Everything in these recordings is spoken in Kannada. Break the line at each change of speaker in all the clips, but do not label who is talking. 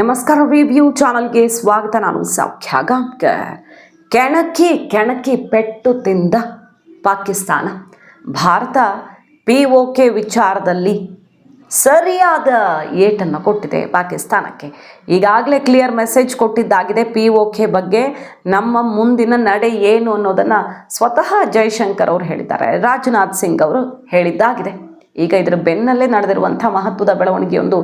ನಮಸ್ಕಾರ ರಿವ್ಯೂ ಚಾನಲ್ಗೆ ಸ್ವಾಗತ. ನಾನು ಸೌಖ್ಯ ಗಾಂವ್ಕರ್ ಕೆಣಕಿ ಕೆಣಕಿ ಪೆಟ್ಟು ತಿಂದ Pakistan. Bharat P O K ವಿಚಾರದಲ್ಲಿ ಸರಿಯಾದ ಏಟನ್ನು ಕೊಟ್ಟಿದೆ ಪಾಕಿಸ್ತಾನಕ್ಕೆ. ಈಗಾಗಲೇ ಕ್ಲಿಯರ್ ಮೆಸೇಜ್ ಕೊಟ್ಟಿದ್ದಾಗಿದೆ ಪಿ ಒ ಕೆ ಬಗ್ಗೆ. ನಮ್ಮ ಮುಂದಿನ ನಡೆ ಏನು ಅನ್ನೋದನ್ನು ಸ್ವತಃ ಜೈಶಂಕರ್ ಅವರು ಹೇಳಿದ್ದಾರೆ. ರಾಜನಾಥ್ ಸಿಂಗ್ ಅವರು ಹೇಳಿದ್ದಾಗಿದೆ. ಈಗ ಇದರ ಬೆನ್ನಲ್ಲೇ ನಡೆದಿರುವಂಥ ಮಹತ್ವದ ಬೆಳವಣಿಗೆಯೊಂದು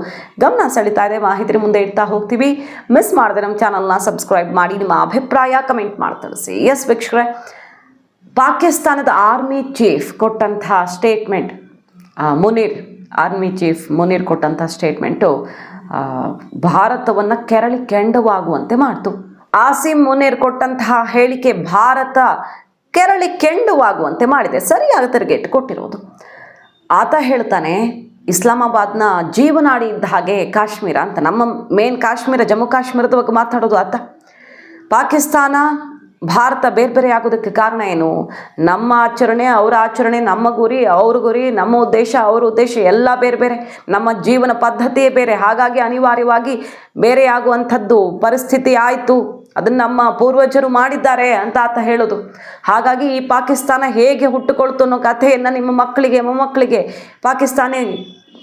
ಗಮನ ಸೆಳೀತಾ ಇದೆ. ಮಾಹಿತಿ ಮುಂದೆ ಇಡ್ತಾ ಹೋಗ್ತೀವಿ. ಮಿಸ್ ಮಾಡದೆ ನಮ್ಮ ಚಾನಲ್ನ ಸಬ್ಸ್ಕ್ರೈಬ್ ಮಾಡಿ. ನಿಮ್ಮ ಅಭಿಪ್ರಾಯ ಕಮೆಂಟ್ ಮಾಡಿ ತಿಳಿಸಿ. ಎಸ್ ವೀಕ್ಷಕರೇ, ಪಾಕಿಸ್ತಾನದ ಆರ್ಮಿ ಚೀಫ್ ಕೊಟ್ಟಂಥ statement Munir army chief Munir ಕೊಟ್ಟಂಥ ಸ್ಟೇಟ್ಮೆಂಟು ಭಾರತವನ್ನು ಕೆರಳಿ ಕೆಂಡವಾಗುವಂತೆ ಮಾಡಿತು. ಆಸಿಮ್ ಮುನೀರ್ ಕೊಟ್ಟಂತಹ ಹೇಳಿಕೆ ಭಾರತ ಕೆರಳಿ ಕೆಂಡವಾಗುವಂತೆ ಮಾಡಿದೆ. ಸರಿಯಾದ ತಿರುಗೇಟು ಕೊಟ್ಟಿರೋದು. ಆತ ಹೇಳ್ತಾನೆ, ಇಸ್ಲಾಮಾಬಾದ್ನ ಜೀವನಾಡಿ ಇದ್ದ ಹಾಗೆ ಕಾಶ್ಮೀರ ಅಂತ. ನಮ್ಮ ಮೇನ್ ಕಾಶ್ಮೀರ, ಜಮ್ಮು ಕಾಶ್ಮೀರದ ಬಗ್ಗೆ ಮಾತಾಡೋದು ಆತ. ಪಾಕಿಸ್ತಾನ, ಭಾರತ ಬೇರೆ ಬೇರೆ ಆಗೋದಕ್ಕೆ ಕಾರಣ ಏನು? ನಮ್ಮ ಆಚರಣೆ, ಅವರ ಆಚರಣೆ, ನಮ್ಮ ಗುರಿ, ಅವ್ರ ಗುರಿ, ನಮ್ಮ ಉದ್ದೇಶ, ಅವ್ರ ಉದ್ದೇಶ ಎಲ್ಲ ಬೇರೆ ಬೇರೆ. ನಮ್ಮ ಜೀವನ ಪದ್ಧತಿಯೇ ಬೇರೆ. ಹಾಗಾಗಿ ಅನಿವಾರ್ಯವಾಗಿ ಬೇರೆ ಆಗುವಂಥದ್ದು ಪರಿಸ್ಥಿತಿ ಆಯಿತು. ಅದನ್ನು ನಮ್ಮ ಪೂರ್ವಜರು ಮಾಡಿದ್ದಾರೆ ಅಂತ ಆತ ಹೇಳೋದು. ಹಾಗಾಗಿ ಈ ಪಾಕಿಸ್ತಾನ ಹೇಗೆ ಹುಟ್ಟುಕೊಳ್ತು ಅನ್ನೋ ಕಥೆಯನ್ನು ನಿಮ್ಮ ಮಕ್ಕಳಿಗೆ, ಮೊಮ್ಮಕ್ಕಳಿಗೆ ಪಾಕಿಸ್ತಾನಿ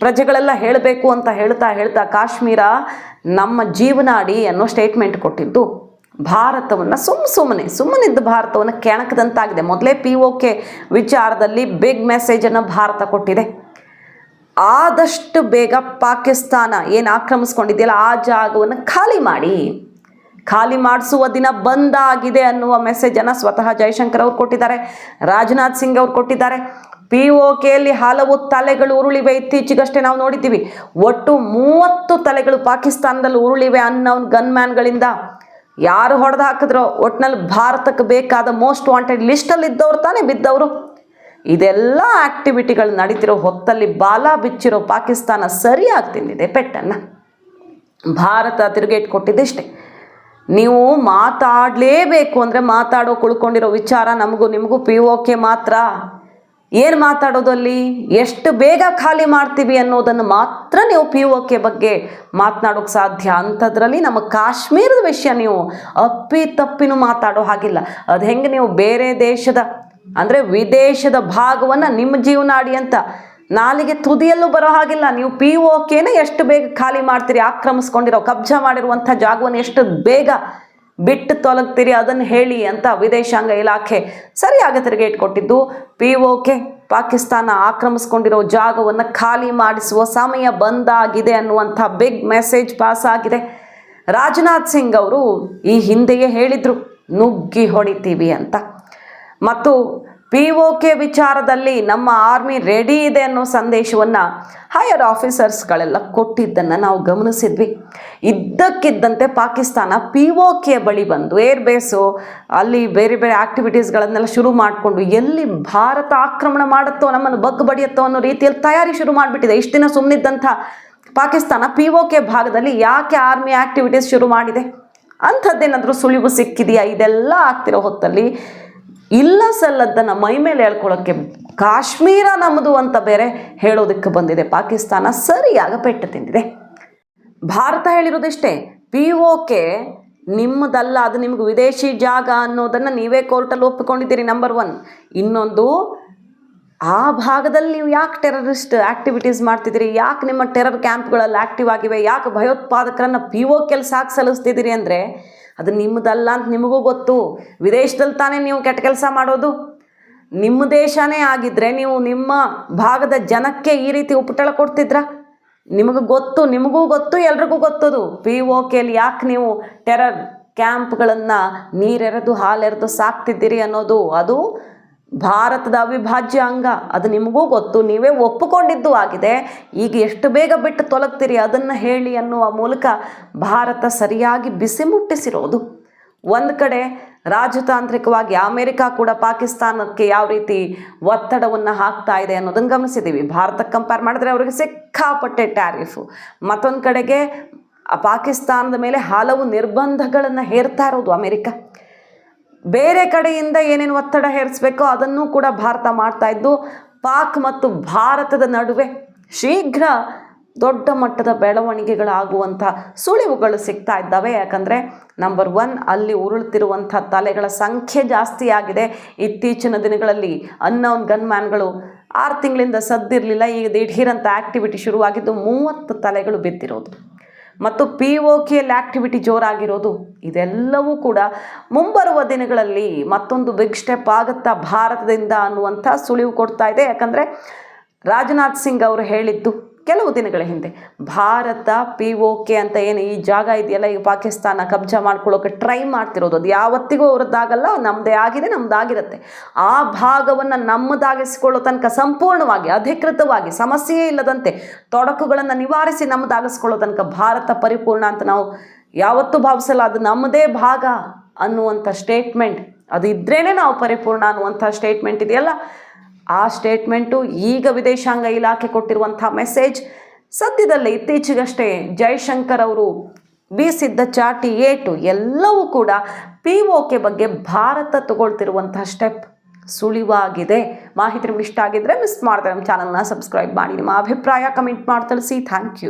ಪ್ರಜೆಗಳೆಲ್ಲ ಹೇಳಬೇಕು ಅಂತ ಹೇಳ್ತಾ ಹೇಳ್ತಾ ಕಾಶ್ಮೀರ ನಮ್ಮ ಜೀವನಾಡಿ ಅನ್ನೋ ಸ್ಟೇಟ್ಮೆಂಟ್ ಕೊಟ್ಟಿದ್ದು. ಭಾರತವನ್ನು ಸುಮ್ಮ ಸುಮ್ಮನೆ ಸುಮ್ಮನಿದ್ದ ಭಾರತವನ್ನು ಕೆಣಕದಂತಾಗಿದೆ. ಮೊದಲೇ ಪಿ ಒ ಕೆ ವಿಚಾರದಲ್ಲಿ ಬಿಗ್ ಮೆಸೇಜನ್ನು ಭಾರತ ಕೊಟ್ಟಿದೆ. ಆದಷ್ಟು ಬೇಗ ಪಾಕಿಸ್ತಾನ ಏನು ಆಕ್ರಮಿಸ್ಕೊಂಡಿದೆಯಲ್ಲ ಆ ಜಾಗವನ್ನು ಖಾಲಿ ಮಾಡಿ. ಖಾಲಿ ಮಾಡಿಸುವ ದಿನ ಬಂದಾಗಿದೆ ಅನ್ನುವ ಮೆಸೇಜನ್ನು ಸ್ವತಃ ಜೈಶಂಕರ್ ಅವರು ಕೊಟ್ಟಿದ್ದಾರೆ. ರಾಜನಾಥ್ ಸಿಂಗ್ ಅವರು ಕೊಟ್ಟಿದ್ದಾರೆ. ಪಿ ಒ ಕೆಯಲ್ಲಿ ಹಲವು ತಲೆಗಳು ಉರುಳಿವೆ. ಇತ್ತೀಚೆಗಷ್ಟೇ ನಾವು ನೋಡಿದ್ದೀವಿ. ಒಟ್ಟು ಮೂವತ್ತು ತಲೆಗಳು ಪಾಕಿಸ್ತಾನದಲ್ಲಿ ಉರುಳಿವೆ ಅನ್ನೋ ಗನ್ಮ್ಯಾನ್ಗಳಿಂದ. ಯಾರು ಹೊಡೆದು ಹಾಕಿದ್ರೋ ಒಟ್ಟಿನಲ್ಲಿ ಭಾರತಕ್ಕೆ ಬೇಕಾದ ಮೋಸ್ಟ್ ವಾಂಟೆಡ್ ಲಿಸ್ಟಲ್ಲಿ ಇದ್ದವ್ರು ತಾನೇ ಬಿದ್ದವರು. ಇದೆಲ್ಲ ಆಕ್ಟಿವಿಟಿಗಳು ನಡೀತಿರೋ ಹೊತ್ತಲ್ಲಿ ಬಾಲ ಬಿಚ್ಚಿರೋ ಪಾಕಿಸ್ತಾನ ಸರಿಯಾಗಿ ತಿಂದಿದೆ, ಪೆಟ್ಟನ್ನು. ಭಾರತ ತಿರುಗೇಟ್ ಕೊಟ್ಟಿದ್ದಿಷ್ಟೇ. ನೀವು ಮಾತಾಡಲೇಬೇಕು ಅಂದರೆ ಮಾತಾಡೋ ಕುಳ್ಕೊಂಡಿರೋ ವಿಚಾರ ನಮಗೂ ನಿಮಗೂ ಪಿ ಓಕೆ ಮಾತ್ರ. ಏನು ಮಾತಾಡೋದಲ್ಲಿ? ಎಷ್ಟು ಬೇಗ ಖಾಲಿ ಮಾಡ್ತೀವಿ ಅನ್ನೋದನ್ನು ಮಾತ್ರ ನೀವು ಪಿ ಓಕೆ ಬಗ್ಗೆ ಮಾತನಾಡೋಕ್ಕೆ ಸಾಧ್ಯ. ಅಂಥದ್ರಲ್ಲಿ ನಮ್ಮ ಕಾಶ್ಮೀರದ ವಿಷಯ ನೀವು ಅಪ್ಪಿ ತಪ್ಪಿನೂ ಮಾತಾಡೋ ಹಾಗಿಲ್ಲ. ಅದು ಹೆಂಗೆ ನೀವು ಬೇರೆ ದೇಶದ, ಅಂದರೆ ವಿದೇಶದ ಭಾಗವನ್ನು ನಿಮ್ಮ ಜೀವನಾಡಿ ಅಂತ ನಾಲಿಗೆ ತುದಿಯಲ್ಲೂ ಬರೋ ಹಾಗಿಲ್ಲ. ನೀವು ಪಿ ಒ ಕೆನೇ ಎಷ್ಟು ಬೇಗ ಖಾಲಿ ಮಾಡ್ತೀರಿ, ಆಕ್ರಮಿಸ್ಕೊಂಡಿರೋ, ಕಬ್ಜಾ ಮಾಡಿರುವಂಥ ಜಾಗವನ್ನು ಎಷ್ಟು ಬೇಗ ಬಿಟ್ಟು ತೊಲಗ್ತೀರಿ ಅದನ್ನು ಹೇಳಿ ಅಂತ ವಿದೇಶಾಂಗ ಇಲಾಖೆ ಸರಿಯಾಗಿ ತಿರುಗೇಟ್ ಕೊಟ್ಟಿದ್ದು. ಪಿ ಒ ಕೆ ಪಾಕಿಸ್ತಾನ ಆಕ್ರಮಿಸ್ಕೊಂಡಿರೋ ಜಾಗವನ್ನು ಖಾಲಿ ಮಾಡಿಸುವ ಸಮಯ ಬಂದಾಗಿದೆ ಅನ್ನುವಂಥ ಬಿಗ್ ಮೆಸೇಜ್ ಪಾಸ್ ಆಗಿದೆ. ರಾಜನಾಥ್ ಸಿಂಗ್ ಅವರು ಈ ಹಿಂದೆಯೇ ಹೇಳಿದರು, ನುಗ್ಗಿ ಹೊಡಿತೀವಿ ಅಂತ. ಮತ್ತು ಪಿ ಒ ಕೆ ವಿಚಾರದಲ್ಲಿ ನಮ್ಮ ಆರ್ಮಿ ರೆಡಿ ಇದೆ ಅನ್ನೋ ಸಂದೇಶವನ್ನು ಹೈಯರ್ ಆಫೀಸರ್ಸ್ಗಳೆಲ್ಲ ಕೊಟ್ಟಿದ್ದನ್ನು ನಾವು ಗಮನಿಸಿದ್ವಿ. ಇದ್ದಕ್ಕಿದ್ದಂತೆ ಪಾಕಿಸ್ತಾನ ಪಿ ಒ ಕೆ ಬಳಿ ಬಂದು ಏರ್ ಬೇಸು ಅಲ್ಲಿ ಬೇರೆ ಬೇರೆ ಆ್ಯಕ್ಟಿವಿಟೀಸ್ಗಳನ್ನೆಲ್ಲ ಶುರು ಮಾಡಿಕೊಂಡು ಎಲ್ಲಿ ಭಾರತ ಆಕ್ರಮಣ ಮಾಡುತ್ತೋ, ನಮ್ಮನ್ನು ಬಗ್ಗು ಬಡಿಯುತ್ತೋ ಅನ್ನೋ ರೀತಿಯಲ್ಲಿ ತಯಾರಿ ಶುರು ಮಾಡಿಬಿಟ್ಟಿದೆ. ಇಷ್ಟು ದಿನ ಸುಮ್ಮನಿದ್ದಂಥ ಪಾಕಿಸ್ತಾನ ಪಿ ಒ ಕೆ ಭಾಗದಲ್ಲಿ ಯಾಕೆ ಆರ್ಮಿ ಆ್ಯಕ್ಟಿವಿಟೀಸ್ ಶುರು ಮಾಡಿದೆ? ಅಂಥದ್ದೇನಾದರೂ ಸುಳಿವು ಸಿಕ್ಕಿದೆಯಾ? ಇದೆಲ್ಲ ಆಗ್ತಿರೋ ಹೊತ್ತಲ್ಲಿ ಇಲ್ಲ ಸಲ್ಲದ್ದನ್ನು ಮೈ ಮೇಲೆ ಕಾಶ್ಮೀರ ನಮ್ಮದು ಅಂತ ಬೇರೆ ಹೇಳೋದಕ್ಕೆ ಬಂದಿದೆ. ಪಾಕಿಸ್ತಾನ ಸರಿಯಾಗ ಪೆಟ್ಟು ತಿಂದಿದೆ. ಭಾರತ ಹೇಳಿರೋದಿಷ್ಟೇ ಪಿ ಒ ಕೆ ನಿಮ್ಮದಲ್ಲ, ಅದು ನಿಮ್ಗೆ ವಿದೇಶಿ ಜಾಗ ಅನ್ನೋದನ್ನು ನೀವೇ ಕೋರ್ಟಲ್ಲಿ ಒಪ್ಪಿಕೊಂಡಿದ್ದೀರಿ ನಂಬರ್ ಒನ್ ಇನ್ನೊಂದು, ಆ ಭಾಗದಲ್ಲಿ ನೀವು ಯಾಕೆ ಟೆರರಿಸ್ಟ್ ಆ್ಯಕ್ಟಿವಿಟೀಸ್ ಮಾಡ್ತಿದ್ದೀರಿ? ಯಾಕೆ ನಿಮ್ಮ ಟೆರರ್ ಕ್ಯಾಂಪ್ಗಳಲ್ಲಿ ಆ್ಯಕ್ಟಿವ್ ಆಗಿವೆ? ಯಾಕೆ ಭಯೋತ್ಪಾದಕರನ್ನು ಪಿ ಒ ಕೆಲಸ ಹಾಕಿ ಸಲ್ಲಿಸ್ತಿದ್ದೀರಿ ಅಂದರೆ ಅದು ನಿಮ್ಮದಲ್ಲ ಅಂತ ನಿಮಗೂ ಗೊತ್ತು. ವಿದೇಶದಲ್ಲಿ ತಾನೇ ನೀವು ಕೆಟ್ಟ ಕೆಲಸ ಮಾಡೋದು. ನಿಮ್ಮ ದೇಶನೇ ಆಗಿದ್ದರೆ ನೀವು ನಿಮ್ಮ ಭಾಗದ ಜನಕ್ಕೆ ಈ ರೀತಿ ಉಪಟಳ ಕೊಡ್ತಿದ್ರ? ನಿಮಗೆ ಗೊತ್ತು, ನಿಮಗೂ ಗೊತ್ತು, ಎಲ್ರಿಗೂ ಗೊತ್ತದು. ಪಿ ಒ ಕೆಲಿ ಯಾಕೆ ನೀವು ಟೆರರ್ ಕ್ಯಾಂಪ್ಗಳನ್ನು ನೀರೆರೆದು ಹಾಲೆರೆದು ಸಾಕ್ತಿದ್ದೀರಿ ಅನ್ನೋದು? ಅದು ಭಾರತದ ಅವಿಭಾಜ್ಯ ಅಂಗ, ಅದು ನಿಮಗೂ ಗೊತ್ತು, ನೀವೇ ಒಪ್ಪಿಕೊಂಡಿದ್ದು ಆಗಿದೆ. ಈಗ ಎಷ್ಟು ಬೇಗ ಬಿಟ್ಟು ತೊಲಗ್ತೀರಿ ಅದನ್ನು ಹೇಳಿ ಅನ್ನುವ ಮೂಲಕ ಭಾರತ ಸರಿಯಾಗಿ ಬಿಸಿ ಮುಟ್ಟಿಸಿರೋದು. ಒಂದು ಕಡೆ ರಾಜತಾಂತ್ರಿಕವಾಗಿ ಅಮೇರಿಕಾ ಕೂಡ ಪಾಕಿಸ್ತಾನಕ್ಕೆ ಯಾವ ರೀತಿ ಒತ್ತಡವನ್ನು ಹಾಕ್ತಾ ಇದೆ ಅನ್ನೋದನ್ನು ಗಮನಿಸಿದ್ದೀವಿ ಭಾರತಕ್ಕೆ ಕಂಪೇರ್ ಮಾಡಿದ್ರೆ ಅವರಿಗೆ ಸಿಕ್ಕಾಪಟ್ಟೆ ಟ್ಯಾರಿಫು ಮತ್ತೊಂದು ಕಡೆಗೆ ಪಾಕಿಸ್ತಾನದ ಮೇಲೆ ಹಲವು ನಿರ್ಬಂಧಗಳನ್ನು ಹೇರ್ತಾ ಇರೋದು ಅಮೆರಿಕ. ಬೇರೆ ಕಡೆಯಿಂದ ಏನೇನು ಒತ್ತಡ ಹೇರಿಸಬೇಕೋ ಅದನ್ನು ಕೂಡ ಭಾರತ ಮಾಡ್ತಾ ಇದ್ದು, ಪಾಕ್ ಮತ್ತು ಭಾರತದ ನಡುವೆ ಶೀಘ್ರ ದೊಡ್ಡ ಮಟ್ಟದ ಬೆಳವಣಿಗೆಗಳಾಗುವಂಥ ಸುಳಿವುಗಳು ಸಿಗ್ತಾ ಇದ್ದಾವೆ. ಯಾಕಂದರೆ ನಂಬರ್ ಒನ್ ಅಲ್ಲಿ ಉರುಳ್ತಿರುವಂಥ ತಲೆಗಳ ಸಂಖ್ಯೆ ಜಾಸ್ತಿ ಆಗಿದೆ. ಇತ್ತೀಚಿನ ದಿನಗಳಲ್ಲಿ ಅನ್ನೌನ್ ಗನ್ಮ್ಯಾನ್ಗಳು ಆರು ತಿಂಗಳಿಂದ ಸದ್ದಿರಲಿಲ್ಲ. ಈಗ ದಿಢೀರಂಥ ಆ್ಯಕ್ಟಿವಿಟಿ ಶುರುವಾಗಿದ್ದು ಮೂವತ್ತು ತಲೆಗಳು ಬಿದ್ದಿರೋದು. ಮತ್ತು ಪಿ ಒ ಎಲ್ ಆ್ಯಕ್ಟಿವಿಟಿ ಜೋರಾಗಿರೋದು, ಇದೆಲ್ಲವೂ ಕೂಡ ಮುಂಬರುವ ದಿನಗಳಲ್ಲಿ ಮತ್ತೊಂದು ಬಿಗ್ ಸ್ಟೆಪ್ ಆಗುತ್ತಾ ಭಾರತದಿಂದ ಅನ್ನುವಂಥ ಸುಳಿವು ಕೊಡ್ತಾ ಇದೆ. ಯಾಕಂದರೆ ರಾಜನಾಥ್ ಸಿಂಗ್ ಅವರು ಹೇಳಿದ್ದು ಕೆಲವು ದಿನಗಳ ಹಿಂದೆ ಭಾರತ ಪಿ ಒ ಕೆ ಅಂತ ಏನು ಈ ಜಾಗ ಇದೆಯಲ್ಲ ಈಗ ಪಾಕಿಸ್ತಾನ ಕಬ್ಜಾ ಮಾಡ್ಕೊಳ್ಳೋಕೆ ಟ್ರೈ ಮಾಡ್ತಿರೋದು. ಅದು ಯಾವತ್ತಿಗೂ ಅವ್ರದ್ದಾಗಲ್ಲ ನಮ್ಮದೇ ಆಗಿದೆ ನಮ್ಮದಾಗಿರುತ್ತೆ ಆ ಭಾಗವನ್ನು ನಮ್ಮದಾಗಿಸ್ಕೊಳ್ಳೋ ತನಕ ಸಂಪೂರ್ಣವಾಗಿ, ಅಧಿಕೃತವಾಗಿ, ಸಮಸ್ಯೆಯೇ ಇಲ್ಲದಂತೆ ತೊಡಕುಗಳನ್ನು ನಿವಾರಿಸಿ ನಮ್ಮದಾಗಿಸ್ಕೊಳ್ಳೋ ತನಕ ಭಾರತ ಪರಿಪೂರ್ಣ ಅಂತ ನಾವು ಯಾವತ್ತೂ ಭಾವಿಸಲ್ಲ. ಅದು ನಮ್ಮದೇ ಭಾಗ ಅನ್ನುವಂಥ ಸ್ಟೇಟ್ಮೆಂಟ್ ಅದು ಇದ್ರೇ ನಾವು ಪರಿಪೂರ್ಣ ಅನ್ನುವಂಥ ಸ್ಟೇಟ್ಮೆಂಟ್ ಇದೆಯಲ್ಲ. ಆ ಸ್ಟೇಟ್ಮೆಂಟು ಈಗ ವಿದೇಶಾಂಗ ಇಲಾಖೆ ಕೊಟ್ಟಿರುವಂಥ ಮೆಸೇಜ್ ಸದ್ಯದಲ್ಲೇ ಇತ್ತೀಚೆಗಷ್ಟೇ ಜೈಶಂಕರ್ ಅವರು ಬೀಸಿದ್ದ ಚಾಟಿ ಏಟು ಎಲ್ಲವೂ ಕೂಡ ಪಿ ಓಕೆ ಬಗ್ಗೆ ಭಾರತ ತಗೊಳ್ತಿರುವಂತಹ ಸ್ಟೆಪ್ ಸುಳಿವಾಗಿದೆ. ಮಾಹಿತಿ ನಿಮ್ಗೆ ಇಷ್ಟ ಆಗಿದ್ರೆ ಮಿಸ್ ಮಾಡ್ತಾರೆ ನಮ್ಮ ಚಾನಲ್ನ ಸಬ್ಸ್ಕ್ರೈಬ್ ಮಾಡಿ. ನಿಮ್ಮ ಅಭಿಪ್ರಾಯ ಕಮೆಂಟ್ ಮಾಡಿ ತಿಳಿಸಿ. Thank you